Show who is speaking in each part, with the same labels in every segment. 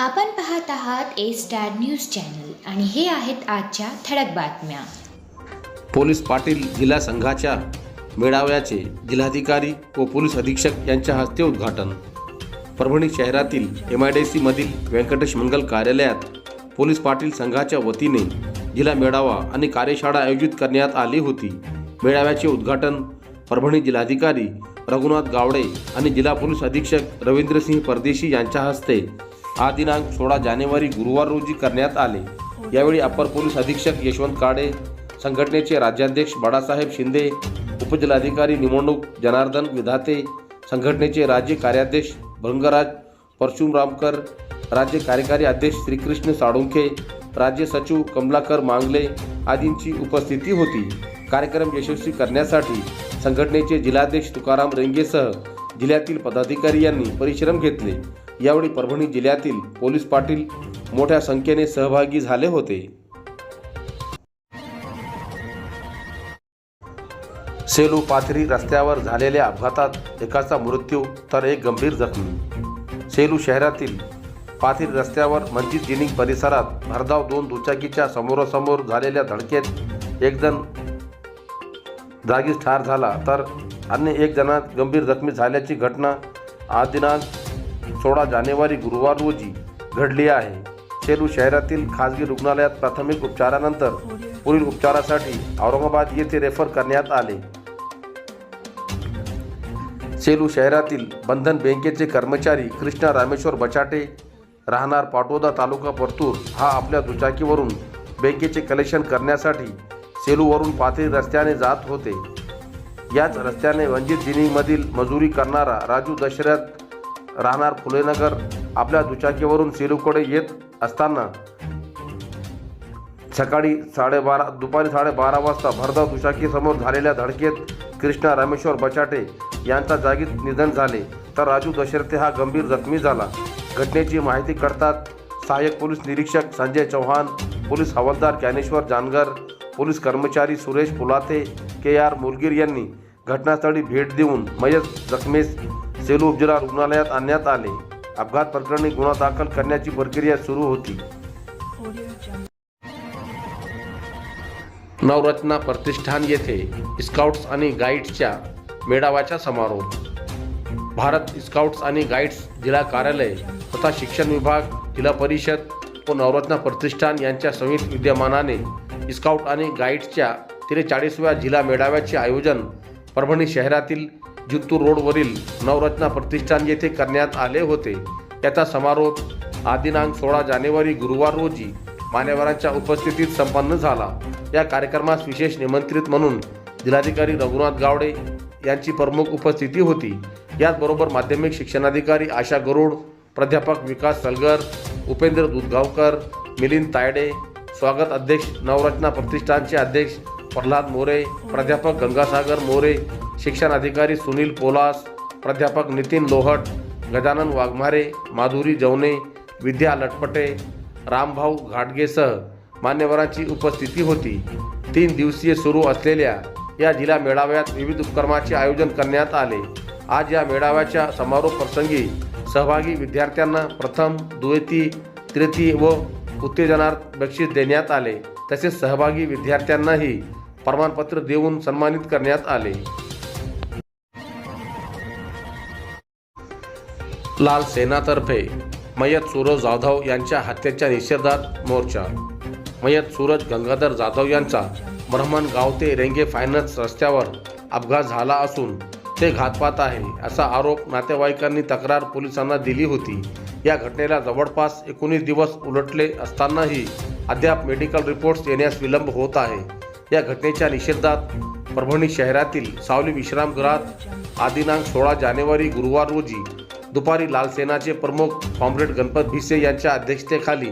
Speaker 1: आपण पाहत आहात ए स्टार न्यूज चॅनल आणि हे आहेत आजच्या ठळक बातम्या.
Speaker 2: पोलीस पाटील जिल्हा संघाच्या मेळाव्याचे जिल्हाधिकारी व पोलीस अधीक्षक यांच्या हस्ते उद्घाटन. परभणी शहरातील एम आय डी सीमधील व्यंकटेश मंगल कार्यालयात पोलीस पाटील संघाच्या वतीने जिल्हा मेळावा आणि कार्यशाळा आयोजित करण्यात आली होती. मेळाव्याचे उद्घाटन परभणी जिल्हाधिकारी रघुनाथ गावडे आणि जिल्हा पोलीस अधीक्षक रवींद्रसिंह परदेशी यांच्या हस्ते हा दिनांक सोळा जानेवारी गुरुवार रोजी करण्यात आले. यावेळी अप्पर पोलीस अधीक्षक यशवंत काडे संघटनेचे राज्याध्यक्ष बाळासाहेब शिंदे उपजिल्हाधिकारी निवडणूक जनार्दन विधाते संघटनेचे राज्य कार्याध्यक्ष भृंगराज परशुरामकर राज्य कार्यकारी अध्यक्ष श्रीकृष्ण साळुंखे राज्य सचिव कमलाकर मांगले आदींची उपस्थिती होती. कार्यक्रम यशस्वी करण्यासाठी संघटनेचे जिल्हाध्यक्ष तुकाराम रेंगेसह जिल्ह्यातील पदाधिकारी यांनी परिश्रम घेतले. यावेळी परभणी जिल्ह्यातील पोलीस पाटील मोठ्या संख्येने सहभागी झाले होते. सेलू पाथरी रस्त्यावर झालेल्या अपघातात एकाचा मृत्यू तर एक गंभीर जखमी. सेलू शहरातील पाथरी रस्त्यावर मंजित जिनिंग परिसरात भरधाव दोन दुचाकीच्या समोरासमोर झालेल्या धडकेत एकजण जागीच ठार झाला तर अन्य एक जणात गंभीर जखमी झाल्याची घटना आज दिनांक सोळा जानेवारी गुरुवार रोजी घडली आहे. सेलू शहरातील खाजगी रुग्णालयात प्राथमिक उपचारानंतर पुढील उपचारासाठी औरंगाबाद येथे रेफर करण्यात आले. सेलू शहरातील बंधन बँकेचे कर्मचारी कृष्णा रामेश्वर बचाटे राहणार पाटोदा तालुका परतूर हा आपल्या दुचाकीवरून बँकेचे कलेक्शन करण्यासाठी सेलूवरून पाथरी रस्त्याने जात होते. याच रस्त्याने वंजित जिनिंगमधील मजुरी करणारा राजू दशरथ राहणार फुलेनगर आपल्या दुचाकीवरून सेलूकडे येत असताना सकाळी साडेबारा दुपारी साडेबारा वाजता भरधाव दुचाकीसमोर झालेल्या धडकेत कृष्णा रामेश्वर बचाटे यांचा जागीच निधन झाले. तर राजू दशरथे हा गंभीर जखमी झाला. घटनेची माहिती करतात सहाय्यक पोलीस निरीक्षक संजय चव्हाण पोलीस हवालदार ज्ञानेश्वर जानगर पोलीस कर्मचारी सुरेश पुलाथे के आर मुलगीर यांनी घटनास्थळी भेट देऊन मयत जखमीस सेलू उपजिल्हा रुग्णालयात आणण्यात आले. अपघात प्रकरणी गुन्हा दाखल करण्याची प्रक्रिया सुरू होती. नवरत्ना प्रतिष्ठान येथे स्काउट्स आणि गाईड्सच्या मेळाव्याचा समारोप. भारत स्काउट्स आणि गाईड्स जिल्हा कार्यालय तथा शिक्षण विभाग जिल्हा परिषद व नवरत्ना प्रतिष्ठान यांच्या संयुक्त विद्यमानाने स्काउट आणि गाईड्सच्या त्रेचाळीसव्या जिल्हा मेळाव्याचे आयोजन परभणी शहरातील जिंतूर रोडवरील नवरत्ना प्रतिष्ठान येथे करण्यात आले होते. याचा समारोप आदिनांक सोळा जानेवारी गुरुवार रोजी मान्यवरांच्या उपस्थितीत संपन्न झाला. या कार्यक्रमास विशेष निमंत्रित म्हणून जिल्हाधिकारी रघुनाथ गावडे यांची प्रमुख उपस्थिती होती. याचबरोबर माध्यमिक शिक्षणाधिकारी आशा गरुड प्राध्यापक विकास सलगर उपेंद्र दुधगावकर मिलिंद तायडे स्वागत अध्यक्ष नवरत्ना प्रतिष्ठानचे अध्यक्ष प्रल्हाद मोरे प्राध्यापक गंगासागर मोरे शिक्षण अधिकारी सुनील पोलास प्राध्यापक नितीन लोहट गजानन वाघमारे माधुरी जवने विद्या लटपटे रामभाऊ घाटगेसह मान्यवरांची उपस्थिती होती. तीन दिवसीय सुरू असलेल्या या जिल्हा मेळाव्यात विविध उपक्रमाचे आयोजन करण्यात आले. आज या मेळाव्याच्या समारोप प्रसंगी सहभागी विद्यार्थ्यांना प्रथम द्वितीय तृतीय व उत्तेजनार्थ बक्षीस देण्यात आले. तसेच सहभागी विद्यार्थ्यांनाही प्रमाणपत्र देऊन सन्मानित करण्यात आले. लाल सेनातर्फे मयत सूरज जाधव यांच्या हत्येच्या निषेधात मोर्चा. मयत सूरज गंगाधर जाधव यांचा ब्रह्मणगाव ते रेंगे फायनान्स रस्त्यावर अपघात झाला असून ते घातपात आहे असा आरोप नातेवाईकांनी तक्रार पोलिसांना दिली होती. या घटनेला जवळपास एकोणीस दिवस उलटले असतानाही अद्याप मेडिकल रिपोर्ट्स येण्यास विलंब होत आहे. या घटनेच्या निषेधात परभणी शहरातील सावली विश्रामगृहात आदिनांक सोळा जानेवारी गुरुवार रोजी दुपारी लालसेनाचे प्रमुख कॉम्रेड गणपत भिसे यांच्या अध्यक्षतेखाली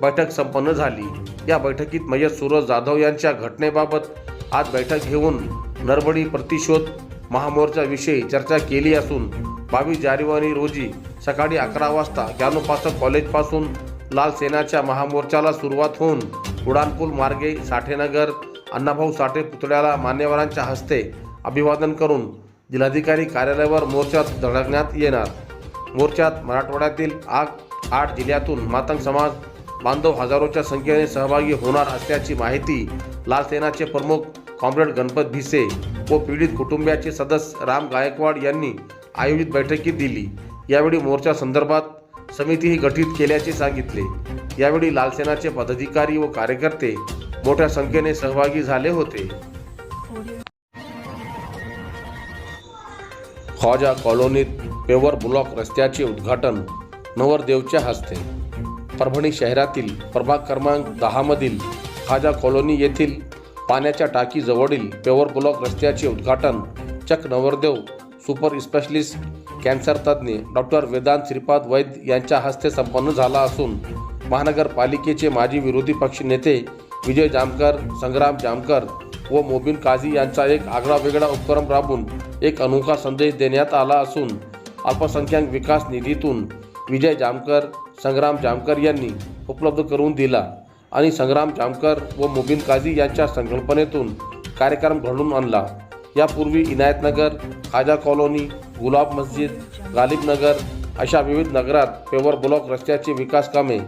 Speaker 2: बैठक संपन्न झाली. या बैठकीत मयत सूरज जाधव यांच्या घटनेबाबत आज बैठक घेऊन नरबडी प्रतिशोध महामोर्चाविषयी चर्चा केली असून बावीस जानेवारी रोजी सकाळी अकरा वाजता ज्ञानोपासक कॉलेजपासून लाल सेनाच्या महामोर्चाला सुरुवात होऊन उडाणपूल मार्गे साठेनगर अण्णाभाऊ साठे पुतळ्याला मान्यवरांच्या हस्ते अभिवादन करून जिल्हाधिकारी कार्यालयावर मोर्चा धडकण्यात येणार. मोर्चात मराठवाड्यातील आग आठ जिल्ह्यातून मातंग समाज बांधव हजारोच्या संख्येने सहभागी होणार असल्याची माहिती लाल सेनाचे प्रमुख कॉम्रेड गणपत भिसे व पीडित कुटुंबियाचे सदस्य राम गायकवाड यांनी आयोजित बैठकीत दिली. यावेळी मोर्चा संदर्भात समितीही गठीत केल्याचे सांगितले. यावेळी लालसेनाचे पदाधिकारी व कार्यकर्ते मोठ्या संख्येने सहभागी झाले होते. ख्वाजा कॉलनीत पेवर ब्लॉक रस्त्याचे उद्घाटन नवरदेवच्या हस्ते. परभणी शहरातील प्रभाग क्रमांक दहामधील खाजा कॉलनी येथील पाण्याच्या टाकीजवळील पेवर ब्लॉक रस्त्याचे उद्घाटन चक नवरदेव सुपर स्पेशलिस्ट कॅन्सर तज्ज्ञ डॉक्टर वेदांत श्रीपाद वैद्य यांच्या हस्ते संपन्न झाला असून महानगरपालिकेचे माजी विरोधी पक्ष नेते विजय जामकर संग्राम जामकर व मोबिन काझी यांचा एक आगळा वेगळा उपक्रम राबून एक अनोखा संदेश देण्यात आला असून अल्पसंख्याक विकास निधीतून विजय जामकर संग्राम जामकर यांनी उपलब्ध करून दिला. आणि संग्राम जामकर व मुबीन काझी यांच्या संकल्पनेतून कार्यक्रम घडून आणला. यापूर्वी इनायतनगर खाजा कॉलनी गुलाब मस्जिद गालिबनगर अशा विविध नगरात पेवर ब्लॉक रस्त्याचे विकास कामे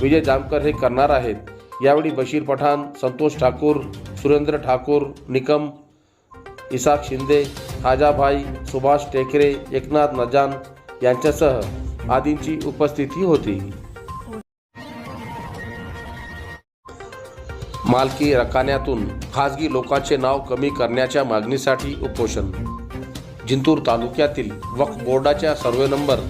Speaker 2: विजय जामकर हे करणार आहेत. यावेळी बशीर पठाण संतोष ठाकूर सुरेंद्र ठाकूर निकम इसाक शिंदे खाजाभाई सुभाष टेकरे एकनाथ नजान यांच्यासह आदींची उपस्थिती होती. मालकी रकान्यातून खाजगी लोकांचे नाव कमी करण्याच्या मागणीसाठी उपोषण. जिंतूर तालुक्यातील वक्फ बोर्डाच्या सर्वे नंबर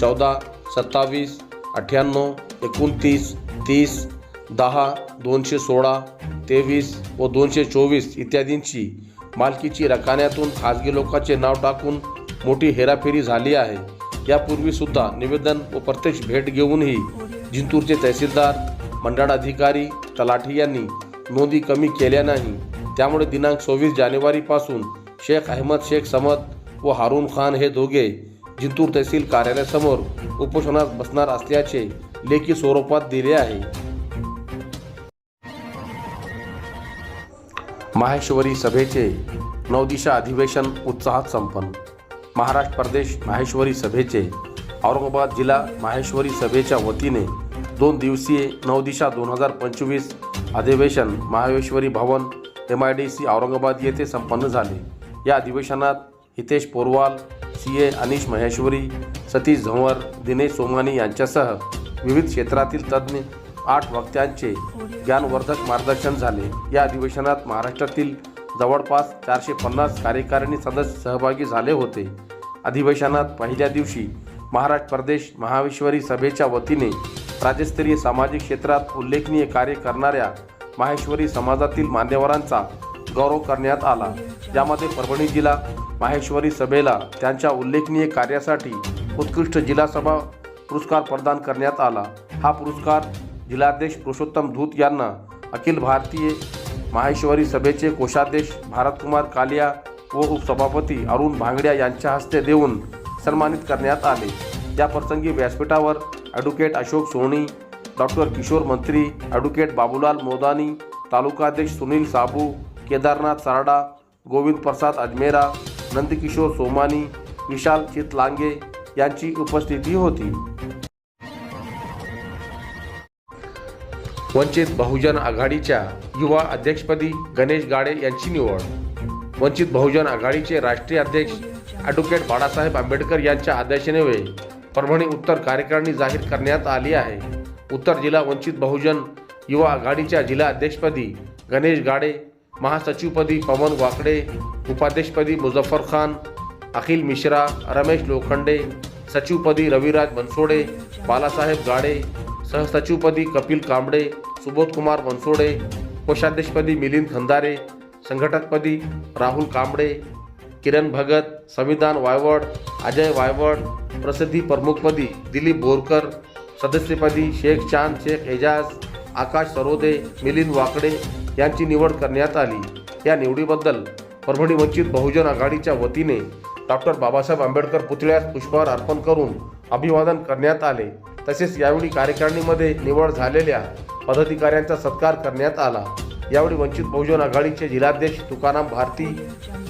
Speaker 2: चौदा सत्तावीस अठ्ठ्याण्णव एकोणतीस तीस दहा दोनशे सोळा तेवीस व दोनशे चोवीस इत्यादींची मालकीची रकान्यातून खाजगी लोकांचे नाव टाकून मोठी हेराफेरी झाली आहे. यापूर्वीसुद्धा निवेदन व प्रत्यक्ष भेट घेऊनही जिंतूरचे तहसीलदार मंडळाधिकारी तलाठी यांनी नोंदी कमी केल्या नाही. त्यामुळे दिनांक सव्वीस जानेवारीपासून शेख अहमद शेख समद व हारून खान हे दोघे जिंतूर तहसील कार्यालयासमोर उपोषणात बसणार असल्याचे लेखी स्वरूपात दिले आहे. माहेश्वरी सभेचे नवदिशा अधिवेशन उत्साहात संपन्न. महाराष्ट्र प्रदेश माहेश्वरी सभेचे औरंगाबाद जिल्हा माहेश्वरी सभेच्या वतीने दोन दिवसीय नवदिशा दोन हजार पंचवीस अधिवेशन Maheshwari Bhavan M I D C Aurangabad येथे संपन्न झाले. या अधिवेशनात हितेश पोरवाल सी ए अनिश महेश्वरी सतीश झंवर दिनेश सोमानी यांच्यासह विविध क्षेत्रातील तज्ज्ञ आठ वक्त्यांचे ज्ञानवर्धक मार्गदर्शन झाले. या अधिवेशनात महाराष्ट्रातील जवळपास चारशे पन्नास कार्यकारिणी सदस्य सहभागी झाले होते. अधिवेशनात पहिल्या दिवशी महाराष्ट्र प्रदेश महाविश्वरी सभेच्या वतीने राज्यस्तरीय सामाजिक क्षेत्रात उल्लेखनीय कार्य करणाऱ्या माहेश्वरी समाजातील मान्यवरांचा गौरव करण्यात आला. यामध्ये परभणी जिल्हा माहेश्वरी सभेला त्यांच्या उल्लेखनीय कार्यासाठी उत्कृष्ट जिल्हा सभा पुरस्कार प्रदान करण्यात आला. हा पुरस्कार जिल्हाध्यक्ष पुरुषोत्तम धूत यांना अखिल भारतीय माहेश्वरी सभेचे कोषाध्यक्ष भारतकुमार कालिया व उपसभापती अरुण भांगड्या यांच्या हस्ते देऊन सन्मानित करण्यात आले. या प्रसंगी व्यासपीठावर advocate Ashok Soni doctor Kishor Mantri advocate Babulal Modani तालुकाध्यक्ष सुनील साबू केदारनाथ सारडा गोविंद प्रसाद अजमेरा नंदकिशोर सोमानी विशाल चितलांगे यांची उपस्थिती होती. वंचित बहुजन आघाडीच्या युवा अध्यक्षपदी गणेश गाडे यांची निवड. वंचित बहुजन आघाडीचे राष्ट्रीय अध्यक्ष ॲडव्होकेट बाळासाहेब आंबेडकर यांच्या आदेशान्वये परभणी उत्तर कार्यकारिणी जाहीर करण्यात आली आहे. उत्तर जिल्हा वंचित बहुजन युवा आघाडीच्या जिल्हा अध्यक्षपदी गणेश गाडे महासचिवपदी पवन वाकडे उपाध्यक्षपदी मुझफ्फर खान अखिल मिश्रा रमेश लोखंडे सचिवपदी रविराज बनसोडे बालासाहेब गाडे सहसचिवपदी कपिल कांबडे सुबोधकुमार बनसोडे कोषाध्यक्षपदी मिलिंद खंदारे संघटकपदी राहुल कांबडे किरण भगत संविधान वायवड अजय वायवड प्रसिद्धी प्रमुखपदी दिलीप बोरकर सदस्यपदी शेख चांद शेख एजाज आकाश सरोदे मिलिंद वाकडे यांची निवड करण्यात आली. या निवडीबद्दल परभणी वंचित बहुजन आघाडीच्या वतीने डॉक्टर बाबासाहेब आंबेडकर पुतळ्यास पुष्पहार अर्पण करून अभिवादन करण्यात आले. तसेच यावेळी कार्यकारिणीमध्ये निवड झालेल्या पदाधिकाऱ्यांचा सत्कार करण्यात आला. यावेळी वंचित बहुजन आघाडीचे जिल्हाध्यक्ष तुकाराम भारती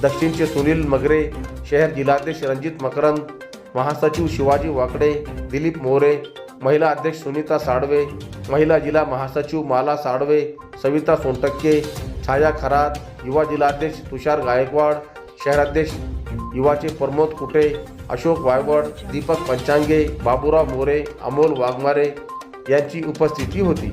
Speaker 2: दक्षिणचे सुनील मगरे शहर जिल्हाध्यक्ष रणजित मकरंद महासचिव शिवाजी वाकडे दिलीप मोरे महिला अध्यक्ष सुनीता साडवे महिला जिल्हा महासचिव माला साळवे सविता सोनटक्के छाया खरात युवा जिल्हाध्यक्ष तुषार गायकवाड शहराध्यक्ष युवाचे प्रमोद कुटे अशोक वायवड दीपक पंचांगे बाबुराव मोरे अमोल वाघमारे यांची उपस्थिती होती.